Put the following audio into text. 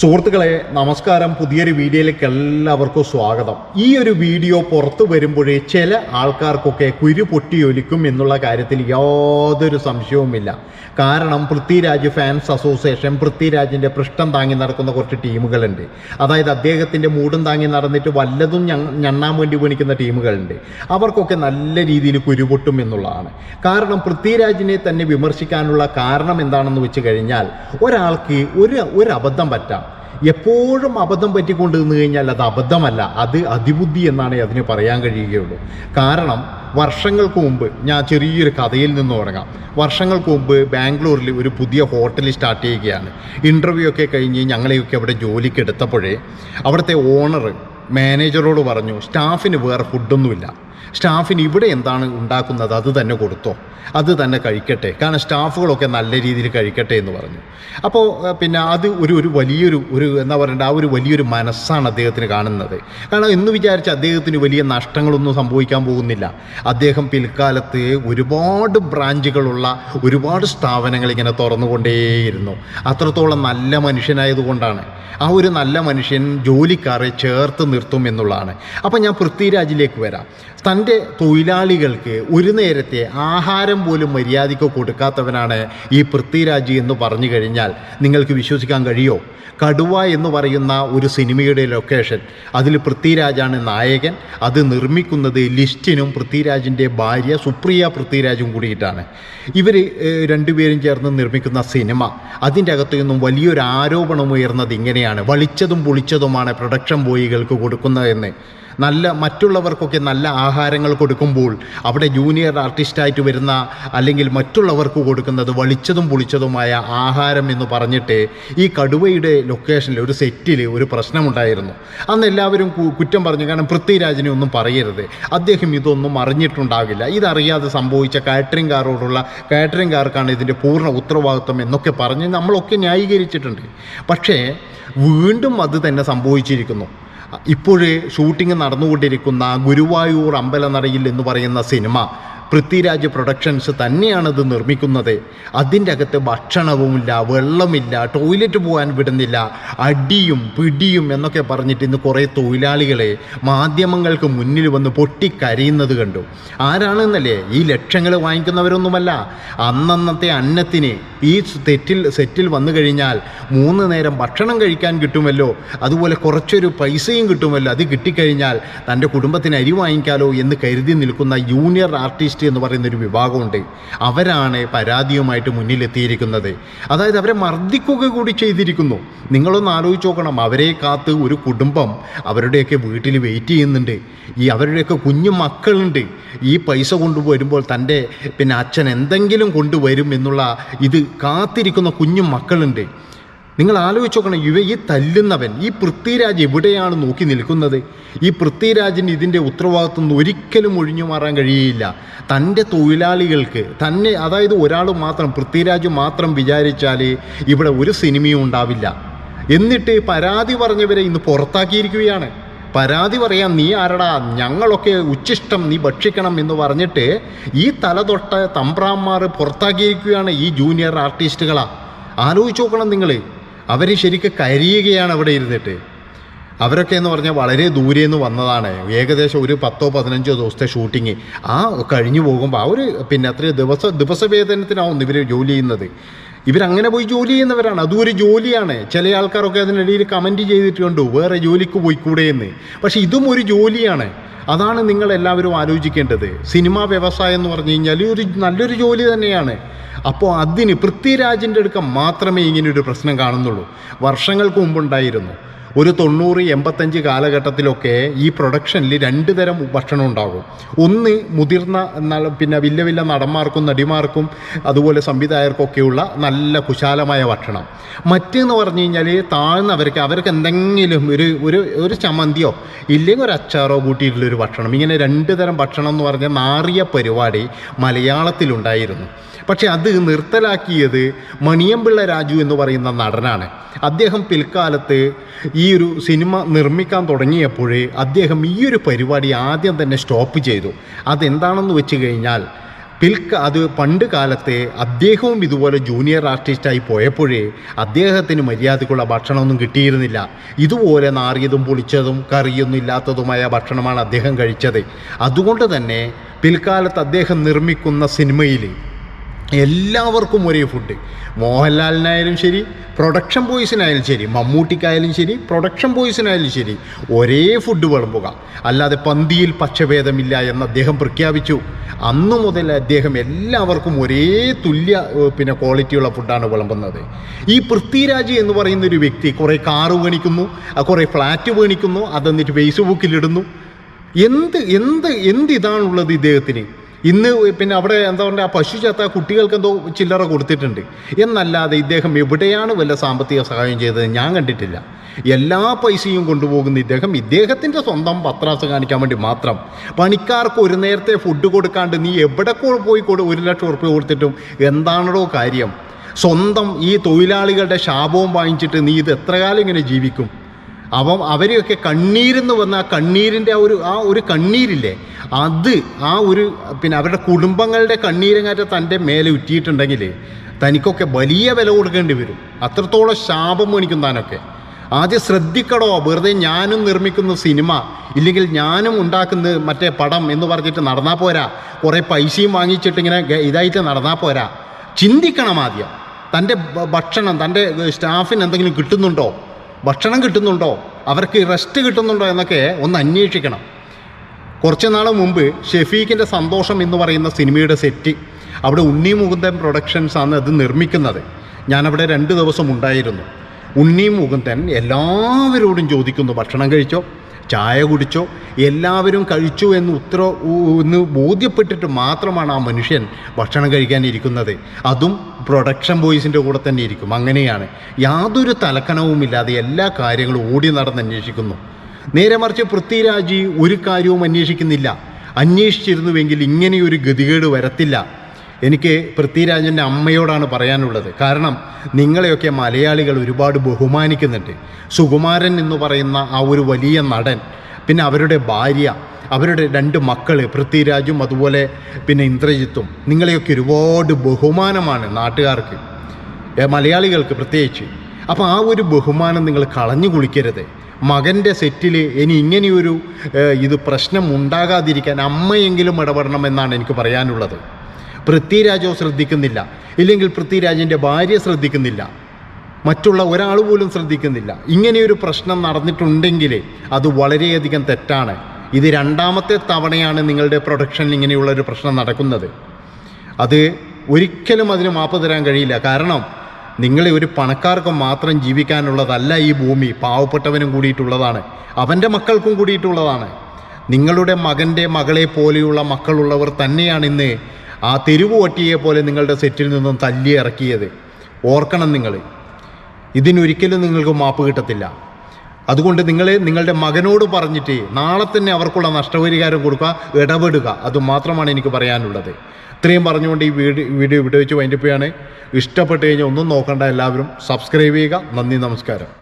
സുഹൃത്തുക്കളെ നമസ്കാരം. പുതിയൊരു വീഡിയോയിലേക്ക് എല്ലാവർക്കും സ്വാഗതം. ഈ ഒരു വീഡിയോ പുറത്തു വരുമ്പോഴേ ചില ആൾക്കാർക്കൊക്കെ കുരു പൊട്ടിയൊലിക്കും എന്നുള്ള കാര്യത്തിൽ യാതൊരു സംശയവുമില്ല. കാരണം പൃഥ്വിരാജ് ഫാൻസ് അസോസിയേഷൻ പൃഥ്വിരാജിന്റെ പൃഷ്ഠം താങ്ങി നടക്കുന്ന കുറച്ച് ടീമുകളുണ്ട്. അതായത് അദ്ദേഹത്തിന്റെ മൂടും താങ്ങി നടന്നിട്ട് വല്ലതും ഞണ്ണാൻ വേണ്ടി പണിക്കുന്ന ടീമുകളുണ്ട്. അവർക്കൊക്കെ നല്ല രീതിയിൽ കുരുപൊട്ടും എന്നുള്ളതാണ്. കാരണം പൃഥ്വിരാജിനെ തന്നെ വിമർശിക്കാനുള്ള കാരണം എന്താണെന്ന് വെച്ച് കഴിഞ്ഞാൽ ഒരാൾക്ക് ഒരു ഒരു അബദ്ധം പറ്റാം. എപ്പോഴും അബദ്ധം പറ്റിക്കൊണ്ട് നിന്ന് കഴിഞ്ഞാൽ അത് അബദ്ധമല്ല അത് അതിബുദ്ധി എന്നാണ് അതിന് പറയാൻ കഴിയുകയുള്ളൂ. കാരണം വർഷങ്ങൾക്ക് മുമ്പ് ഞാൻ ചെറിയൊരു കഥയിൽ നിന്ന് തുടങ്ങാം. വർഷങ്ങൾക്ക് മുമ്പ് ബാംഗ്ലൂരിൽ ഒരു പുതിയ ഹോട്ടൽ സ്റ്റാർട്ട് ചെയ്യുകയാണ്. ഇന്റർവ്യൂ ഒക്കെ കഴിഞ്ഞ് ഞങ്ങളെയൊക്കെ അവിടെ ജോലിക്ക് എടുത്തപ്പോഴേ അവിടുത്തെ ഓണർ മാനേജറോട് പറഞ്ഞു സ്റ്റാഫിന് വേറെ ഫുഡൊന്നുമില്ല സ്റ്റാഫിന് ഇവിടെ എന്താണ് ഉണ്ടാക്കുന്നത് അത് തന്നെ കൊടുത്തോ. അത് തന്നെ കഴിക്കട്ടെ. കാരണം സ്റ്റാഫുകളൊക്കെ നല്ല രീതിയിൽ കഴിക്കട്ടെ എന്ന് പറഞ്ഞു. അപ്പോൾ പിന്നെ അത് ഒരു ഒരു വലിയൊരു ഒരു എന്താ പറയണ്ട ആ ഒരു വലിയൊരു മനസ്സാണ് അദ്ദേഹത്തിന് കാണുന്നത്. കാരണം എന്ന് വിചാരിച്ച് അദ്ദേഹത്തിന് വലിയ നഷ്ടങ്ങളൊന്നും സംഭവിക്കാൻ പോകുന്നില്ല. അദ്ദേഹം പിൽക്കാലത്ത് ഒരുപാട് ബ്രാഞ്ചുകളുള്ള ഒരുപാട് സ്ഥാപനങ്ങൾ ഇങ്ങനെ തുറന്നുകൊണ്ടേയിരുന്നു. അത്രത്തോളം നല്ല മനുഷ്യനായതുകൊണ്ടാണ്. ആ ഒരു നല്ല മനുഷ്യൻ ജോലിക്കാരെ ചേർത്ത് നിർത്തും എന്നുള്ളതാണ്. അപ്പോൾ ഞാൻ പൃഥ്വിരാജിലേക്ക് വരാം. തന്റെ തൊഴിലാളികൾക്ക് ഒരു നേരത്തെ ആഹാരം പോലും മര്യാദയ്ക്ക് കൊടുക്കാത്തവനാണ് ഈ പൃഥ്വിരാജ് എന്ന് പറഞ്ഞു കഴിഞ്ഞാൽ. നിങ്ങൾക്ക് വിശ്വസിക്കാൻ കഴിയോ? കടുവ എന്ന് പറയുന്ന ഒരു സിനിമയുടെ ലൊക്കേഷൻ. അതിൽ പൃഥ്വിരാജാണ് നായകൻ. അത് നിർമ്മിക്കുന്നത് ലിസ്റ്റിനും പൃഥ്വിരാജിന്റെ ഭാര്യ സുപ്രിയ പൃഥ്വിരാജും കൂടിയിട്ടാണ്. ഇവർ രണ്ടുപേരും ചേർന്ന് നിർമ്മിക്കുന്ന സിനിമ. അതിന്റെ അകത്തു നിന്നും വലിയൊരു ആരോപണം ഉയർന്നത് ഇങ്ങനെയാണ്. വളിച്ചതും പൊളിച്ചതുമാണ് പ്രൊഡക്ഷൻ ബോയികൾക്ക് കൊടുക്കുന്നതെന്ന്. നല്ല മറ്റുള്ളവർക്കൊക്കെ നല്ല ആഹാരങ്ങൾ കൊടുക്കുമ്പോൾ അവിടെ ജൂനിയർ ആർട്ടിസ്റ്റായിട്ട് വരുന്ന അല്ലെങ്കിൽ മറ്റുള്ളവർക്ക് കൊടുക്കുന്നത് വളിച്ചതും പുളിച്ചതുമായ ആഹാരം എന്ന് പറഞ്ഞിട്ട് ഈ കടുവയുടെ ലൊക്കേഷനിൽ ഒരു സെറ്റിൽ ഒരു പ്രശ്നമുണ്ടായിരുന്നു. അന്ന് എല്ലാവരും കുറ്റം പറഞ്ഞു. കാരണം പൃഥ്വിരാജിനെ ഒന്നും പറയരുത്. അദ്ദേഹം ഇതൊന്നും അറിഞ്ഞിട്ടുണ്ടാകില്ല. ഇതറിയാതെ സംഭവിച്ച കാറ്ററിംഗുകാരോടുള്ള കാറ്ററിംഗുകാർക്കാണ് ഇതിന്റെ പൂർണ ഉത്തരവാദിത്വം എന്നൊക്കെ പറഞ്ഞ് നമ്മളൊക്കെ ന്യായീകരിച്ചിട്ടുണ്ട്. പക്ഷേ വീണ്ടും അത് തന്നെ സംഭവിച്ചിരിക്കുന്നു. ഇപ്പോഴേ ഷൂട്ടിംഗ് നടന്നുകൊണ്ടിരിക്കുന്ന ഗുരുവായൂർ അമ്പലനടയിൽ എന്ന് പറയുന്ന സിനിമ. പൃഥ്വിരാജ് പ്രൊഡക്ഷൻസ് തന്നെയാണത് നിർമ്മിക്കുന്നത്. അതിന്റെ അകത്ത് ഭക്ഷണവുമില്ല വെള്ളമില്ല ടോയ്ലറ്റ് പോകാൻ വിടുന്നില്ല അടിയും പിടിയും എന്നൊക്കെ പറഞ്ഞിട്ട് ഇന്ന് കുറേ തൊഴിലാളികളെ മാധ്യമങ്ങൾക്ക് മുന്നിൽ വന്ന് പൊട്ടിക്കരയുന്നത് കണ്ടു. ആരാണെന്നല്ലേ? ഈ ലക്ഷങ്ങൾ വാങ്ങിക്കുന്നവരൊന്നുമല്ല. അന്നന്നത്തെ അന്നത്തിന് ഈ തെറ്റിൽ സെറ്റിൽ വന്നു കഴിഞ്ഞാൽ മൂന്ന് നേരം ഭക്ഷണം കഴിക്കാൻ കിട്ടുമല്ലോ. അതുപോലെ കുറച്ചൊരു പൈസയും കിട്ടുമല്ലോ. അത് കിട്ടിക്കഴിഞ്ഞാൽ തന്റെ കുടുംബത്തിന് അരി വാങ്ങിക്കാലോ എന്ന് കരുതി നിൽക്കുന്ന യൂണിയർ ആർട്ടിസ്റ്റ് എന്ന് പറയുന്ന ഒരു വിഭാഗമുണ്ട്. അവരാണ് പരാതിയുമായിട്ട് മുന്നിലെത്തിയിരിക്കുന്നത്. അതായത് അവരെ മർദ്ദിക്കുക കൂടി ചെയ്തിരിക്കുന്നു. നിങ്ങളൊന്ന് ആലോചിച്ച് നോക്കണം. അവരെ കാത്ത് ഒരു കുടുംബം അവരുടെയൊക്കെ വീട്ടിൽ വെയിറ്റ് ചെയ്യുന്നുണ്ട്. ഈ അവരുടെയൊക്കെ കുഞ്ഞു മക്കളുണ്ട്. ഈ പൈസ കൊണ്ടുവരുമ്പോൾ തന്റെ പിന്നെ അച്ഛൻ എന്തെങ്കിലും കൊണ്ടുവരും എന്നുള്ള ഇത് കാത്തിരിക്കുന്ന കുഞ്ഞു മക്കളുണ്ട്. നിങ്ങൾ ആലോചിച്ച് നോക്കണം ഇവ ഈ തല്ലുന്നവൻ ഈ പൃഥ്വിരാജ് എവിടെയാണ് നോക്കി നിൽക്കുന്നത്? ഈ പൃഥ്വിരാജിന് ഇതിന്റെ ഉത്തരവാദിത്വം ഒരിക്കലും ഒഴിഞ്ഞു മാറാൻ കഴിയില്ല. തന്റെ തൊഴിലാളികൾക്ക് തന്നെ അതായത് ഒരാൾ മാത്രം പൃഥ്വിരാജ് മാത്രം വിചാരിച്ചാൽ ഇവിടെ ഒരു സിനിമയും ഉണ്ടാവില്ല. എന്നിട്ട് പരാതി പറഞ്ഞവരെ ഇന്ന് പുറത്താക്കിയിരിക്കുകയാണ്. പരാതി പറയാൻ നീ ആരടാ? ഞങ്ങളൊക്കെ ഉച്ചിഷ്ടം നീ ഭക്ഷിക്കണം എന്ന് പറഞ്ഞിട്ട് ഈ തലതൊട്ട തമ്പ്രാന്മാർ പുറത്താക്കിയിരിക്കുകയാണ് ഈ ജൂനിയർ ആർട്ടിസ്റ്റുകളാ. ആലോചിച്ച് നോക്കണം നിങ്ങൾ അവർ ശരിക്കും കരിയുകയാണ് അവിടെ ഇരുന്നിട്ട്. അവരൊക്കെ എന്ന് പറഞ്ഞാൽ വളരെ ദൂരെ നിന്ന് വന്നതാണ്. ഏകദേശം ഒരു പത്തോ പതിനഞ്ചോ ദിവസത്തെ ഷൂട്ടിങ്. ആ കഴിഞ്ഞു പോകുമ്പോൾ ആ ഒരു പിന്നെ അത്രയും ദിവസ ദിവസവേതനത്തിനാവുന്നു ഇവർ ജോലി ചെയ്യുന്നത്. ഇവരങ്ങനെ പോയി ജോലി ചെയ്യുന്നവരാണ്. അതും ഒരു ജോലിയാണ്. ചില ആൾക്കാരൊക്കെ അതിനിടയിൽ കമന്റ് ചെയ്തിട്ടുണ്ട് വേറെ ജോലിക്ക് പോയിക്കൂടെ എന്ന്. പക്ഷേ ഇതും ഒരു ജോലിയാണ്. അതാണ് നിങ്ങൾ എല്ലാവരും ആലോചിക്കേണ്ടത്. സിനിമാ വ്യവസായം എന്ന് പറഞ്ഞു കഴിഞ്ഞാൽ ഒരു നല്ലൊരു ജോലി തന്നെയാണ്. അപ്പോൾ അതിന് പൃഥ്വിരാജിന്റെ അടുക്കം മാത്രമേ ഇങ്ങനെ ഒരു പ്രശ്നം കാണുന്നുള്ളൂ. വർഷങ്ങൾക്ക് മുമ്പുണ്ടായിരുന്നു. ഒരു തൊണ്ണൂറ് എൺപത്തഞ്ച് കാലഘട്ടത്തിലൊക്കെ ഈ പ്രൊഡക്ഷനിൽ രണ്ട് തരം ഭക്ഷണം ഉണ്ടാകും. ഒന്ന് മുതിർന്ന പിന്നെ വലിയ വലിയ നടന്മാർക്കും നടിമാർക്കും അതുപോലെ സംവിധായകർക്കൊക്കെയുള്ള നല്ല കുശാലമായ ഭക്ഷണം. മറ്റേന്ന് പറഞ്ഞു കഴിഞ്ഞാൽ താഴ്ന്നവർക്ക് അവർക്ക് എന്തെങ്കിലും ഒരു ഒരു ഒരു ചമ്മന്തിയോ ഇല്ലെങ്കിൽ ഒരു അച്ചാറോ കൂട്ടിയിട്ടുള്ളൊരു ഭക്ഷണം. ഇങ്ങനെ രണ്ട് തരം ഭക്ഷണം എന്ന് പറഞ്ഞാൽ നാറിയ പരിപാടി മലയാളത്തിലുണ്ടായിരുന്നു. പക്ഷേ അത് നിർത്തലാക്കിയത് മണിയമ്പിള്ള രാജു എന്ന് പറയുന്ന നടനാണ്. അദ്ദേഹം പിൽക്കാലത്ത് ഒരു സിനിമ നിർമ്മിക്കാൻ തുടങ്ങിയപ്പോഴേ അദ്ദേഹം ഈ ഒരു പരിപാടി ആദ്യം തന്നെ സ്റ്റോപ്പ് ചെയ്തു. അതെന്താണെന്ന് വെച്ച് കഴിഞ്ഞാൽ പിൽക്ക അത് പണ്ട് കാലത്തെ അദ്ദേഹവും ഇതുപോലെ ജൂനിയർ ആർട്ടിസ്റ്റായി പോയപ്പോഴേ അദ്ദേഹത്തിന് മര്യാദയ്ക്കുള്ള ഭക്ഷണമൊന്നും കിട്ടിയിരുന്നില്ല. ഇതുപോലെ നാറിയതും പൊളിച്ചതും കറിയൊന്നും ഇല്ലാത്തതുമായ ഭക്ഷണമാണ് അദ്ദേഹം കഴിച്ചത്. അതുകൊണ്ട് തന്നെ പിൽക്കാലത്ത് അദ്ദേഹം നിർമ്മിക്കുന്ന സിനിമയിൽ എല്ലാവർക്കും ഒരേ ഫുഡ് മോഹൻലാലിനായാലും ശരി പ്രൊഡക്ഷൻ ബോയ്സിനായാലും ശരി മമ്മൂട്ടിക്കായാലും ശരി പ്രൊഡക്ഷൻ ബോയ്സിനായാലും ശരി ഒരേ ഫുഡ് വിളമ്പുക. അല്ലാതെ പന്തിയിൽ പക്ഷഭേദമില്ല എന്ന് അദ്ദേഹം പ്രഖ്യാപിച്ചു. അന്നു മുതൽ അദ്ദേഹം എല്ലാവർക്കും ഒരേ തുല്യ പിന്നെ ക്വാളിറ്റിയുള്ള ഫുഡാണ് വിളമ്പുന്നത്. ഈ പൃഥ്വിരാജ് എന്ന് പറയുന്ന ഒരു വ്യക്തി കുറേ കാറ് വേണിക്കുന്നു കുറേ ഫ്ലാറ്റ് വേണിക്കുന്നു അതെന്നിട്ട് ഫേസ്ബുക്കിലിടുന്നു എന്ത് എന്ത് എന്ത് ഇതാണുള്ളത് ഇദ്ദേഹത്തിന്? ഇന്ന് പിന്നെ അവിടെ എന്താ പറയുക ആ പശു ചത്ത കുട്ടികൾക്ക് എന്തോ ചില്ലറ കൊടുത്തിട്ടുണ്ട്. എന്നല്ലാതെ ഇദ്ദേഹം എവിടെയാണ് വല്ല സാമ്പത്തിക സഹായം ചെയ്തത് ഞാൻ കണ്ടിട്ടില്ല. എല്ലാ പൈസയും കൊണ്ടുപോകുന്ന ഇദ്ദേഹം ഇദ്ദേഹത്തിന്റെ സ്വന്തം പത്രാസ് കാണിക്കാൻ വേണ്ടി മാത്രം. പണിക്കാർക്ക് ഒരു നേരത്തെ ഫുഡ് കൊടുക്കാണ്ട് നീ എവിടെ പോയി കൊടു ഒരു ലക്ഷം ഉറുപ്പ്യ കൊടുത്തിട്ടും എന്താണോ കാര്യം? സ്വന്തം ഈ തൊഴിലാളികളുടെ ശാപവും വാങ്ങിച്ചിട്ട് നീ ഇത് എത്ര കാലം ഇങ്ങനെ ജീവിക്കും? അപ്പം അവരെയൊക്കെ കണ്ണീരെന്ന് വന്ന ആ കണ്ണീരിന്റെ ആ ഒരു ആ ഒരു കണ്ണീരില്ലേ? അത് ആ ഒരു പിന്നെ അവരുടെ കുടുംബങ്ങളുടെ കണ്ണീരങ്ങാറ്റ തന്റെ മേലെ ഉറ്റിയിട്ടുണ്ടെങ്കിൽ തനിക്കൊക്കെ വലിയ വില കൊടുക്കേണ്ടി വരും. അത്രത്തോളം ശാപം മേണിക്കും താനൊക്കെ. ആദ്യം ശ്രദ്ധിക്കടോ വെറുതെ ഞാനും നിർമ്മിക്കുന്ന സിനിമ ഇല്ലെങ്കിൽ ഞാനും ഉണ്ടാക്കുന്ന മറ്റേ പടം എന്ന് പറഞ്ഞിട്ട് നടന്നാൽ പോരാ. കുറേ പൈസയും വാങ്ങിച്ചിട്ട് ഇങ്ങനെ ഇതായിട്ട് നടന്നാൽ പോരാ. ചിന്തിക്കണം ആദ്യം. തന്റെ ഭക്ഷണം തന്റെ സ്റ്റാഫിന് എന്തെങ്കിലും കിട്ടുന്നുണ്ടോ? ഭക്ഷണം കിട്ടുന്നുണ്ടോ? അവർക്ക് റെസ്റ്റ് കിട്ടുന്നുണ്ടോ എന്നൊക്കെ ഒന്ന് അന്വേഷിക്കണം. കുറച്ച് നാൾ മുമ്പ് ഷെഫീഖിന്റെ സന്തോഷം എന്ന് പറയുന്ന സിനിമയുടെ സെറ്റ് അവിടെ ഉണ്ണി മുകുന്ദൻ പ്രൊഡക്ഷൻസ് ആണ് അത് നിർമ്മിക്കുന്നത്. ഞാനവിടെ രണ്ട് ദിവസം ഉണ്ടായിരുന്നു. ഉണ്ണി മുകുന്ദൻ എല്ലാവരോടും ചോദിക്കുന്നു ഭക്ഷണം കഴിച്ചോ? ചായ കുടിച്ചോ എല്ലാവരും കഴിച്ചു എന്ന് ഉത്തര എന്ന് ബോധ്യപ്പെട്ടിട്ട് മാത്രമാണ് ആ മനുഷ്യൻ ഭക്ഷണം കഴിക്കാനിരിക്കുന്നത് അതും പ്രൊഡക്ഷൻ ബോയ്സിന്റെ കൂടെ തന്നെ ഇരിക്കും. അങ്ങനെയാണ്. യാതൊരു തലക്കണവുമില്ലാതെ എല്ലാ കാര്യങ്ങളും ഓടി നടന്ന് അന്വേഷിക്കുന്നു. നേരെ മറിച്ച് പൃഥ്വിരാജ് ഒരു കാര്യവും അന്വേഷിക്കുന്നില്ല. അന്വേഷിച്ചിരുന്നുവെങ്കിൽ ഇങ്ങനെയൊരു ഗതികേട് വരത്തില്ല. എനിക്ക് പൃഥ്വിരാജന്റെ അമ്മയോടാണ് പറയാനുള്ളത്. കാരണം നിങ്ങളെയൊക്കെ മലയാളികൾ ഒരുപാട് ബഹുമാനിക്കുന്നുണ്ട്. സുകുമാരൻ എന്ന് പറയുന്ന ആ ഒരു വലിയ നടൻ പിന്നെ അവരുടെ ഭാര്യ അവരുടെ രണ്ട് മക്കൾ പൃഥ്വിരാജും അതുപോലെ പിന്നെ ഇന്ദ്രജിത്തും നിങ്ങളെയൊക്കെ ഒരുപാട് ബഹുമാനമാണ് നാട്ടുകാർക്ക് മലയാളികൾക്ക് പ്രത്യേകിച്ച്. അപ്പോൾ ആ ഒരു ബഹുമാനം നിങ്ങൾ കളഞ്ഞു കുളിക്കരുത്. മകന്റെ സെറ്റിൽ ഇനി ഇങ്ങനെയൊരു ഇത് പ്രശ്നം ഉണ്ടാകാതിരിക്കാൻ അമ്മയെങ്കിലും ഇടപെടണം എന്നാണ് എനിക്ക് പറയാനുള്ളത്. പൃഥ്വിരാജോ ശ്രദ്ധിക്കുന്നില്ല. ഇല്ലെങ്കിൽ പൃഥ്വിരാജിന്റെ ഭാര്യ ശ്രദ്ധിക്കുന്നില്ല. മറ്റുള്ള ഒരാൾ പോലും ശ്രദ്ധിക്കുന്നില്ല. ഇങ്ങനെയൊരു പ്രശ്നം നടന്നിട്ടുണ്ടെങ്കിൽ അത് വളരെയധികം തെറ്റാണ്. ഇത് രണ്ടാമത്തെ തവണയാണ് നിങ്ങളുടെ പ്രൊഡക്ഷനിൽ ഇങ്ങനെയുള്ള ഒരു പ്രശ്നം നടക്കുന്നത്. അത് ഒരിക്കലും അതിന് മാപ്പ് തരാൻ കഴിയില്ല. കാരണം നിങ്ങളെ ഒരു പണക്കാർക്ക് മാത്രം ജീവിക്കാനുള്ളതല്ല ഈ ഭൂമി. പാവപ്പെട്ടവനും കൂടിയിട്ടുള്ളതാണ്. അവന്റെ മക്കൾക്കും കൂടിയിട്ടുള്ളതാണ്. നിങ്ങളുടെ മകന്റെ മകളെ പോലെയുള്ള മക്കളുള്ളവർ തന്നെയാണ് ഇന്ന് ആ തെരുവ് ഒട്ടിയെ പോലെ നിങ്ങളുടെ സെറ്റിൽ നിന്നും തല്ലി ഇറക്കിയത്. ഓർക്കണം നിങ്ങൾ ഇതിനൊരിക്കലും നിങ്ങൾക്ക് മാപ്പ് കിട്ടത്തില്ല. അതുകൊണ്ട് നിങ്ങൾ നിങ്ങളുടെ മകനോട് പറഞ്ഞിട്ട് നാളെ തന്നെ അവർക്കുള്ള നഷ്ടപരിഹാരം കൊടുക്കുക ഇടപെടുക. അത് മാത്രമാണ് എനിക്ക് പറയാനുള്ളത്. ഇത്രയും പറഞ്ഞുകൊണ്ട് ഈ വീഡിയോ വീഡിയോ ഇവിടെ വെച്ച് വൈൻഡപ്പ് ചെയ്യാണ്. ഇഷ്ടപ്പെട്ട് കഴിഞ്ഞാൽ ഒന്നും നോക്കണ്ട എല്ലാവരും. സബ്സ്ക്രൈബ് ചെയ്യുക. നന്ദി നമസ്കാരം.